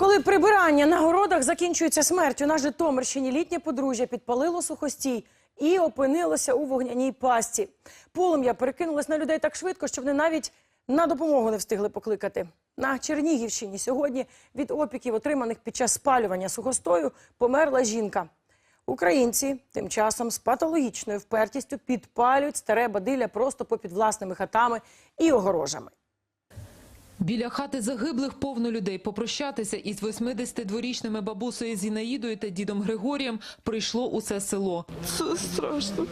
Коли прибирання на городах закінчується смертю на Житомирщині, літнє подружжя підпалило сухостій і опинилося у вогняній пастці. Полум'я перекинулось на людей так швидко, що вони навіть на допомогу не встигли покликати. На Чернігівщині сьогодні від опіків, отриманих під час спалювання сухостою, померла жінка. Українці тим часом з патологічною впертістю підпалюють старе бадилля просто попід власними хатами і огорожами. Біля хати загиблих повно людей. Попрощатися із 82-річними бабусею Зінаїдою та дідом Григорієм прийшло усе село. Це страшно.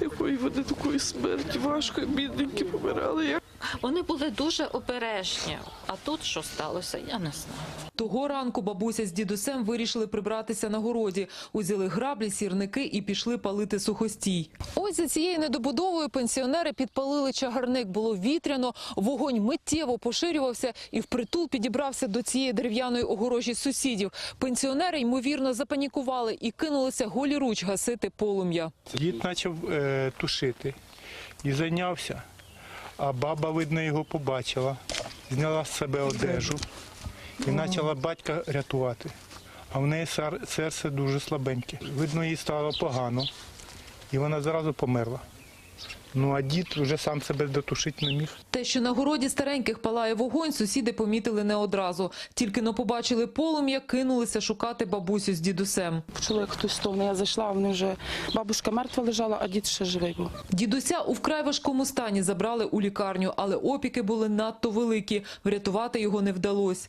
Якої вони такої смерті важко, бідненькі помирали. Я Вони були дуже обережні. А тут що сталося, я не знаю. Того ранку бабуся з дідусем вирішили прибратися на городі. Узяли граблі, сірники і пішли палити сухостій. Ось за цією недобудовою пенсіонери підпалили чагарник. Було вітряно, вогонь миттєво поширювався і впритул підібрався до цієї дерев'яної огорожі сусідів. Пенсіонери, ймовірно, запанікували і кинулися голіруч гасити полум'я. Дід почав е, тушити і зайнявся, а баба, видно, його побачила, зняла з себе одежу і почала батька рятувати. А в неї серце дуже слабеньке. Видно, їй стало погано, і вона зразу померла. Ну а дід вже сам себе дотушити не міг. Те, що на городі стареньких палає вогонь, сусіди помітили не одразу. Тільки но побачили полум'я, кинулися шукати бабусю з дідусем. почула, як хтось стовне. Я зайшла, а вони вже бабушка мертва лежала, а дід ще живий був. Дідуся у вкрай важкому стані забрали у лікарню, але опіки були надто великі. Врятувати його не вдалося.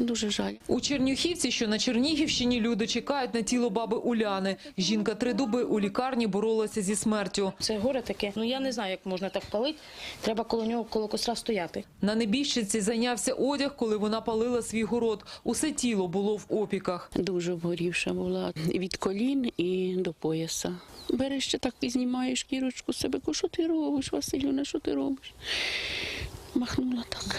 Дуже жаль. У Чернюхівці, що на Чернігівщині, люди чекають на тіло баби Уляни. Жінка три доби у лікарні боролася зі смертю. Це горе таке. Ну я не знаю, як можна так палити. Треба коло нього коло костра стояти. На небіжчиці зайнявся одяг, коли вона палила свій город. Усе тіло було в опіках. Дуже обгорівша була від колін і до пояса. Береш ще так і знімаєш кірочку з себе. Що ти робиш, Василюна, що ти робиш? Махнула так.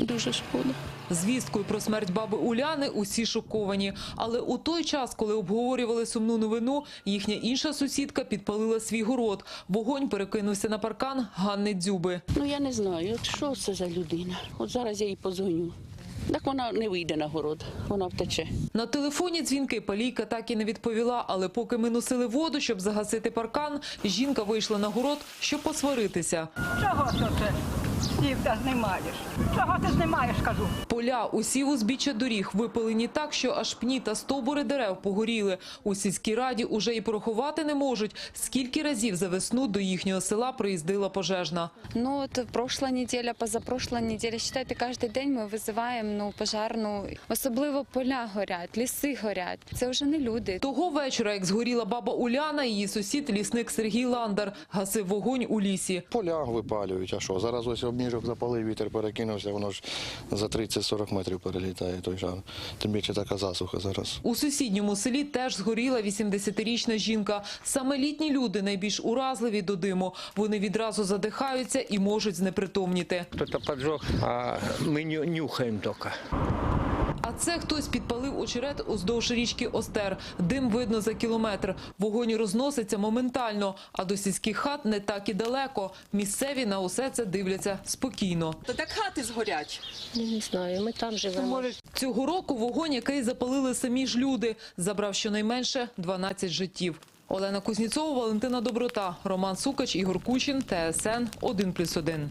Дуже шкода. Звісткою про смерть баби Уляни усі шоковані. Але у той час, коли обговорювали сумну новину, їхня інша сусідка підпалила свій город. Вогонь перекинувся на паркан Ганни Дзюби. Ну я не знаю, от що це за людина. От зараз я їй позвоню. Так вона не вийде на город, вона втече. На телефоні дзвінки Палійка так і не відповіла, але поки ми носили воду, щоб загасити паркан, жінка вийшла на город, щоб посваритися. Чого це? Дівка знімаєш? Чого ти знімаєш, кажу? Поля усі узбіччя доріг випалені так, що аж пні та стовбури дерев погоріли. У сільській раді уже і порахувати не можуть, скільки разів за весну до їхнього села приїздила пожежна. Ну, от прошлая неделя, позапрошла неделя, считайте, каждый день ми визиваємо ну, пожарну. Особливо поля горять, ліси горять. Це вже не люди. Того вечора, як згоріла баба Уляна, її сусід, лісник Сергій Ландар, гасив вогонь у лісі. Поля випалюють, а що? Зараз ось обніжок запалив, вітер перекинувся, воно ж за 30-40 метрів перелітає той жар. Тим більше така засуха зараз. У сусідньому селі теж згоріла 80-річна жінка. Саме літні люди найбільш уразливі до диму. Вони відразу задихаються і можуть знепритомніти. Кто-то поджег, а ми нюхаємо только. А це хтось підпалив очерет уздовж річки Остер. Дим видно за кілометр. Вогонь розноситься моментально, а до сільських хат не так і далеко. Місцеві на усе це дивляться спокійно. Та так хати згорять. Не знаю, ми там живемо. Цього року вогонь, який запалили самі ж люди, забрав щонайменше 12 життів. Олена Кузніцова, Валентина Доброта, Роман Сукач, Ігор Кучин, ТСН 1+,1.